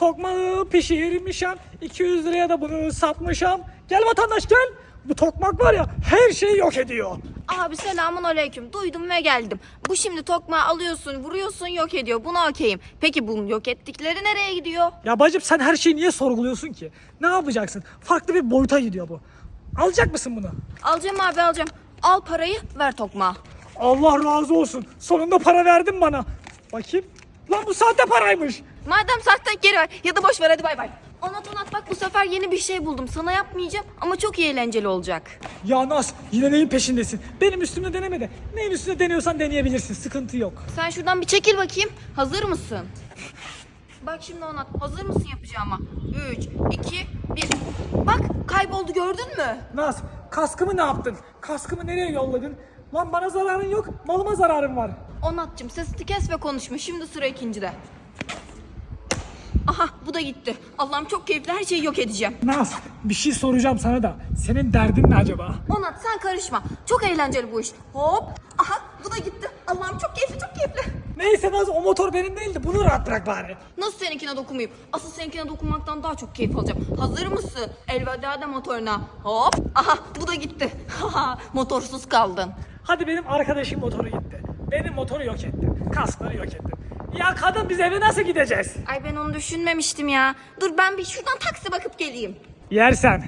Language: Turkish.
Tokmağı pişirmişim. 200 liraya da bunu satmışım. Gel vatandaş gel. Bu tokmak var ya her şeyi yok ediyor. Abi selamun aleyküm. Duydum ve geldim. Bu şimdi tokmağı alıyorsun, vuruyorsun, yok ediyor. Buna okeyim. Peki bunun yok ettikleri nereye gidiyor? Ya bacım sen her şeyi niye sorguluyorsun ki? Ne yapacaksın? Farklı bir boyuta gidiyor bu. Alacak mısın bunu? Alacağım abi alacağım. Al parayı, ver tokmağı. Allah razı olsun. Sonunda para verdin bana. Bakayım. Lan bu sahte paraymış. Madem sahte geri ver ya da boş ver hadi bay bay. Onat onat bak bu sefer yeni bir şey buldum. Sana yapmayacağım ama çok iyi eğlenceli olacak. Ya Naz yine neyin peşindesin? Benim üstümde deneme de. Neyin üstünde deniyorsan deneyebilirsin. Sıkıntı yok. Sen şuradan bir çekil bakayım. Hazır mısın? Bak şimdi Onat hazır mısın yapacağıma? 3, 2, 1. Bak kayboldu gördün mü? Naz kaskımı ne yaptın? Kaskımı nereye yolladın? Lan bana zararın yok. Malıma zararın var. Onat'cığım sesini kes ve konuşma. Şimdi sıra ikincide. Aha bu da gitti. Allah'ım çok keyifli her şeyi yok edeceğim. Naz bir şey soracağım sana da. Senin derdin ne acaba? Onat sen karışma. Çok eğlenceli bu iş. Hop. Aha bu da gitti. Allah'ım çok keyifli çok keyifli. Neyse Naz o motor benim değildi. Bunu rahat bırak bari. Nasıl seninkine dokunmayayım? Asıl seninkine dokunmaktan daha çok keyif alacağım. Hazır mısın? Elveda de motoruna. Hop. Aha bu da gitti. Haha motorsuz kaldın. Hadi benim arkadaşım motoru gitti. Benim motoru yok etti. Kaskları yok etti. Ya kadın biz eve nasıl gideceğiz? Ay ben onu düşünmemiştim ya. Dur ben bir şuradan taksi bakıp geleyim. Yersen.